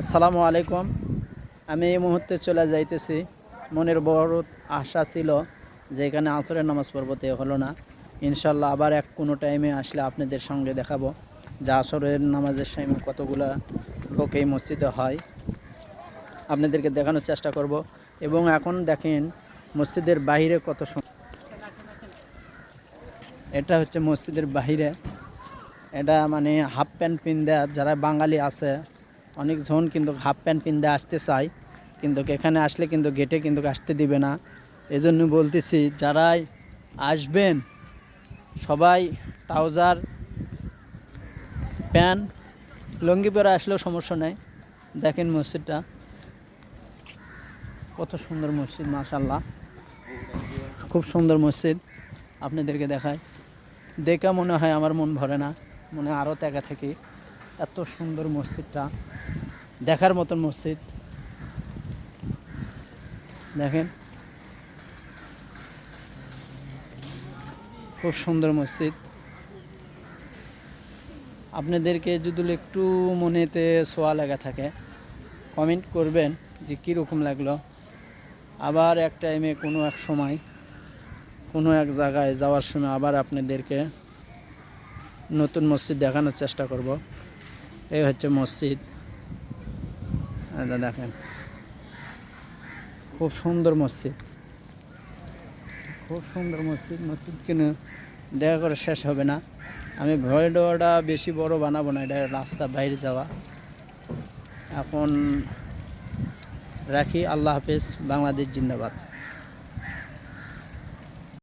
আসসালামু আলাইকুম। আমি এই মুহূর্তে চলে যাইতেছি। মনের বড় আশা ছিল যে এখানে আসরের নামাজ পর্বতে হলো না। ইনশাল্লাহ আবার এক কোনো টাইমে আসলে আপনাদের সঙ্গে দেখাবো যে আসরের নামাজের টাইমে কতগুলা লোক এই মসজিদে হয়। আপনাদেরকে দেখানোর চেষ্টা করব। এবং এখন দেখেন মসজিদের বাইরে কত এটা হচ্ছে মসজিদের বাইরে এটা মানে হাফ প্যান্ট পিন্দা যারা বাঙালি আছে অনেকজন কিন্তু হাফ প্যান্ট পিন্দা আসতে চায়, কিন্তু এখানে আসলে কিন্তু গেটে কিন্তু আসতে দিবে না। এজন্য বলতেছি, যারাই আসবেন, সবাই ট্রাউজার প্যান্ট লুঙ্গি পরে আসলেও সমস্যা নেই। দেখেন মসজিদটা। কত সুন্দর মসজিদ মাশাল্লাহ খুব সুন্দর মসজিদ। আপনাদেরকে দেখায় দেখে মনে হয় আমার মন ভরে না। মনে আরও দেখা থাকি। এত সুন্দর মসজিদটা। দেখার মতন মসজিদ। দেখেন। খুব সুন্দর মসজিদ। আপনাদেরকে যদি একটু মনেতে সোয়া লাগা থাকে কমেন্ট করবেন যে কীরকম লাগল। আবার এক টাইমে কোনো এক সময়, কোনো এক জায়গায় যাওয়ার সময় আবার আপনাদেরকে নতুন মসজিদ দেখানোর চেষ্টা করব। এই হচ্ছে মসজিদ। এটা দেখেন। খুব সুন্দর মসজিদ। খুব সুন্দর মসজিদ। মসজিদ কিনে দেখা করে শেষ হবে না। আমি ভয় ভিডিওটা বেশি বড় বানাবো না, এটা রাস্তা বাইরে যাওয়া। এখন রাখি। আল্লাহ হাফেজ। বাংলাদেশ জিন্দাবাদ।